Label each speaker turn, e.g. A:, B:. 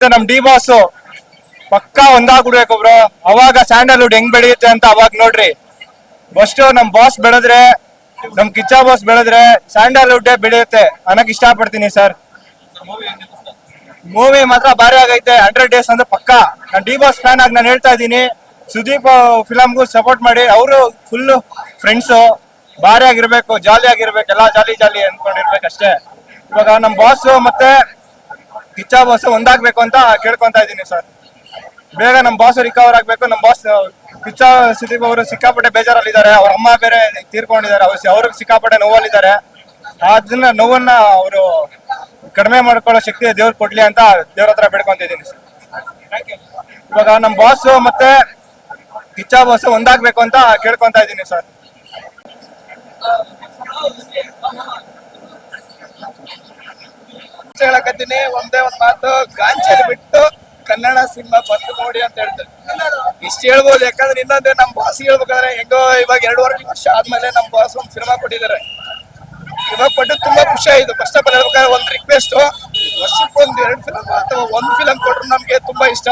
A: ನಮ್ D boss ಪಕ್ಕಾ ಒಂದಾಗ್ಬಿಡ್ಬೇಕು bro. ಅವಾಗ ಸ್ಯಾಂಡಲ್ವುಡ್ ಹೆಂಗ್ ಬೆಳೆಯುತ್ತೆ ಅಂತ ಅವಾಗ ನೋಡ್ರಿ. ಫಸ್ಟ್ ನಮ್ ಬಾಸ್ ಬೆಳೆದ್ರೆ, ನಮ್ ಕಿಚ್ಚ ಬಾಸ್ ಬೆಳೆದ್ರೆ ಸ್ಯಾಂಡಲ್ವುಡ್ ಬೆಳೆಯುತ್ತೆ. ಅನ್ನಕ್ ಇಷ್ಟ ಪಡ್ತೀನಿ ಸರ್ ಮೂವಿ ಮಾತ್ರ ಭಾರಿ ಆಗೈತೆ. ಹಂಡ್ರೆಡ್ ಡೇಸ್ ಅಂದ್ರೆ ಪಕ್ಕಾ. ನಾನ್ ಡಿ ಬಾಸ್ ಫ್ಯಾನ್ ಆಗಿ ನಾನು ಹೇಳ್ತಾ ಇದ್ದೀನಿ. ಸುದೀಪ್ ಫಿಲಮ್ಗೂ ಸಪೋರ್ಟ್ ಮಾಡಿ. ಅವರು ಫುಲ್ ಫ್ರೆಂಡ್ಸ್ ಭಾರಿ ಆಗಿರ್ಬೇಕು ಜಾಲಿ ಆಗಿರ್ಬೇಕು. ಎಲ್ಲಾ ಜಾಲಿ ಜಾಲಿ ಅನ್ಕೊಂಡಿರ್ಬೇಕಷ್ಟೇ ಇವಾಗ ನಮ್ ಬಾಸ್ ಮತ್ತೆ ಕಿಚ್ಚ ಬಾಸ್ ಒಂದಾಗ್ಬೇಕು ಅಂತ ಕೇಳ್ಕೊಂತ ಇದ್ದೀನಿ ಸರ್. ಬೇಗ ನಮ್ಮ ಬಾಸ್ ರಿಕವರ್ ಆಗ್ಬೇಕು. ನಮ್ಮ ಬಾಸ್ ಕಿಚ್ಚ ಸುದೀಪ್ ಅವರು ಸಿಕ್ಕಾಪಟ್ಟೆ ಬೇಜಾರಲ್ಲಿದ್ದಾರೆ. ಅವ್ರ ಅಮ್ಮ ಬೇರೆ ತೀರ್ಕೊಂಡಿದ್ದಾರೆ. ಅವ್ರು ಅವ್ರಿಗೆ ಸಿಕ್ಕಾಪಟ್ಟೆ ನೋವಲ್ಲಿದ್ದಾರೆ. ಅದನ್ನ ನೋವನ್ನ ಅವರು ಕಡಿಮೆ ಮಾಡ್ಕೊಳ್ಳೋ ಶಕ್ತಿ ದೇವ್ರು ಕೊಡ್ಲಿ ಅಂತ ದೇವ್ರ ಹತ್ರ ಬೇಡ್ಕೊಂತಿದ್ದೀನಿ ಸರ್. ಇವಾಗ ನಮ್ಮ ಬಾಸ್ ಮತ್ತೆ ಕಿಚ್ಚ ಬಾಸ್ ಒಂದಾಗ್ಬೇಕು ಅಂತ ಕೇಳ್ಕೊಂತ ಇದ್ದೀನಿ ಸರ್.
B: ಹೇಳಕತ್ತೀನಿ. ಒಂದೇ ಒಂದ್ ಮಾತು ಗಾಂಚಲ್ ಬಿಟ್ಟು ಕನ್ನಡ ಸಿನಿಮಾ ಬಂದು ನೋಡಿ ಅಂತ ಹೇಳ್ತಾರೆ ಇಷ್ಟ ಹೇಳ್ಬೋದು. ಯಾಕಂದ್ರೆ ಇನ್ನೊಂದೇ ನಮ್ ಬಾಸ್ ಹೇಳ್ಬೇಕಾದ್ರೆ, ಹೆಂಗೋ ಇವಾಗ ಎರಡೂವರೆ ವರ್ಷ ಆದ್ಮೇಲೆ ನಮ್ ಬಾಸ್ ಒಂದ್ ಸಿನಿಮಾ ಕೊಟ್ಟಿದ್ದಾರೆ. ಇವಾಗ ಕೊಟ್ಟು ತುಂಬಾ ಖುಷಿ ಆಯ್ತು. ಫಸ್ಟ್ ಆಫ್ ಆಲ್ ಹೇಳ್ಬೇಕಾದ್ರೆ ಒಂದ್ ರಿಕ್ವೆಸ್ಟ್ ವರ್ಷಕ್ಕೆ ಒಂದ್ ಎರಡು ಫಿಲಮ್ ಅಥವಾ ಒಂದ್ ಫಿಲಮ್ ಕೊಟ್ರು ನಮ್ಗೆ ತುಂಬಾ ಇಷ್ಟ.